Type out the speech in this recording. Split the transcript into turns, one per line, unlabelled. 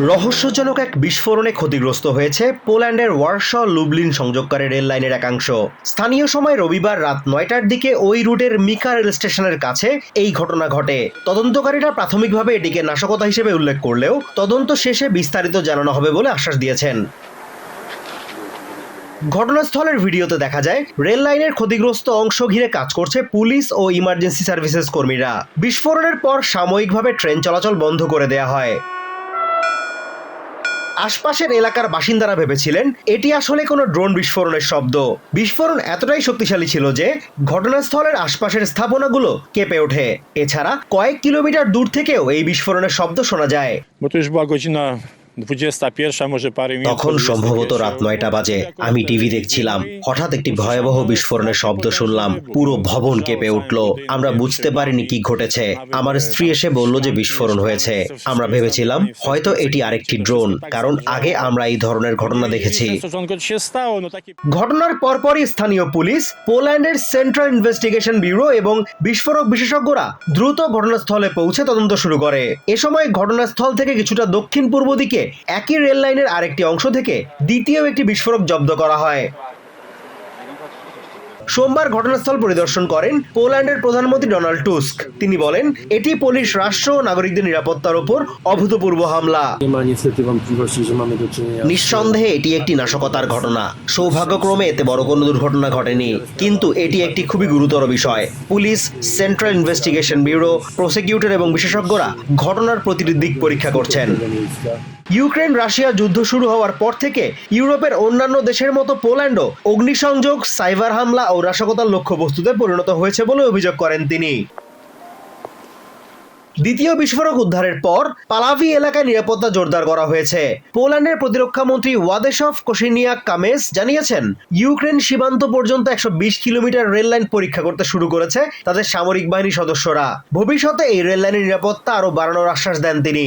রহস্যজনক এক বিস্ফোরণে ক্ষতিগ্রস্ত হয়েছে পোল্যান্ডের ওয়ার্শ লুবলিন সংযোগকারী রেল লাইনের একাংশ। স্থানীয় সময় রবিবার রাত নয়টার দিকে ওই রুটের মিকা রেল স্টেশনের কাছে এই ঘটনা ঘটে। তদন্তকারীরা প্রাথমিকভাবে এটিকে নাশকতা হিসেবে উল্লেখ করলেও তদন্ত শেষে বিস্তারিত জানানো হবে বলে আশ্বাস দিয়েছেন। ঘটনাস্থলের ভিডিওতে দেখা যায় রেল লাইনের ক্ষতিগ্রস্ত অংশ ঘিরে কাজ করছে পুলিশ ও ইমার্জেন্সি সার্ভিসেস কর্মীরা। বিস্ফোরণের পর সাময়িকভাবে ট্রেন চলাচল বন্ধ করে দেয়া হয়। আশপাশের এলাকার বাসিন্দারা ভেবেছিলেন, এটি আসলে কোনো ড্রোন বিস্ফোরণের শব্দ। বিস্ফোরণ এতটাই শক্তিশালী ছিল যে, ঘটনাস্থলের আশপাশের স্থাপনাগুলো কেঁপে ওঠে। এছাড়া কয়েক কিলোমিটার দূর থেকেও এই বিস্ফোরণের শব্দ শোনা যায়।
Bo to już była godzina 21, może parę minut.
তখন সম্ভবত রাত নয়টা বাজে আমি টিভি দেখছিলাম হঠাৎ একটি ভয়াবহ বিস্ফোরণের শব্দ শুনলাম পুরো ভবন কেঁপে উঠল আমরা বুঝতে পারিনি কি ঘটেছে আমার স্ত্রী এসে বলল যে বিস্ফোরণ হয়েছে আমরা ভেবেছিলাম হয়তো এটি আরেকটি ড্রোন কারণ আগে আমরা এই ধরনের ঘটনা দেখেছি ঘটনার পরপরই স্থানীয় পুলিশ পোল্যান্ডের সেন্ট্রাল ইনভেস্টিগেশন ব্যুরো এবং বিস্ফোরক বিশেষজ্ঞরা দ্রুত ঘটনাস্থলে পৌঁছে তদন্ত শুরু করে এ সময় ঘটনাস্থল থেকে কিছুটা দক্ষিণ পূর্ব দিকে একই রেল লাইনের আরেকটি অংশ থেকে দ্বিতীয় একটি বিস্ফোরক জব্দ করা হয়। সোমবার ঘটনাস্থল পরিদর্শন করেন পোল্যান্ডের প্রধানমন্ত্রী ডোনাল্ড টুস্ক। তিনি বলেন, এটি পুলিশ, রাষ্ট্র ও নাগরিকদের নিরাপত্তার উপর অভূতপূর্ব হামলা। নিঃসন্দেহে এটি একটি নাশকতার ঘটনা। সৌভাগ্যক্রমে এতে বড় কোনো দুর্ঘটনা ঘটেনি। কিন্তু এটি একটি খুবই গুরুতর বিষয়। Police, central investigation bureau, prosecutor এবং বিশেষজ্ঞরা ঘটনার প্রতিটি দিক পরীক্ষা করছেন. ইউক্রেন রাশিয়া যুদ্ধ শুরু হওয়ার পর থেকে ইউরোপের অন্যান্য দেশের মতো পোল্যান্ডও অগ্নিসংযোগ, সাইবার হামলা ও নাশকতার লক্ষ্যবস্তুতে পরিণত হয়েছে বলে অভিযোগ করেন তিনি। দ্বিতীয় বিস্ফোরক উদ্ধারের পর পালাভি এলাকায় নিরাপত্তা জোরদার করা হয়েছে। পোল্যান্ডের প্রতিরক্ষা মন্ত্রী ওয়াদেশভ কোশিনিয়াক কামেস জানিয়েছেন, ইউক্রেন সীমান্ত পর্যন্ত একশো বিশ কিলোমিটার রেল লাইন পরীক্ষা করতে শুরু করেছে তাদের সামরিক বাহিনীর সদস্যরা। ভবিষ্যতে এই রেল লাইনের নিরাপত্তা আরও বাড়ানোর আশ্বাস দেন তিনি।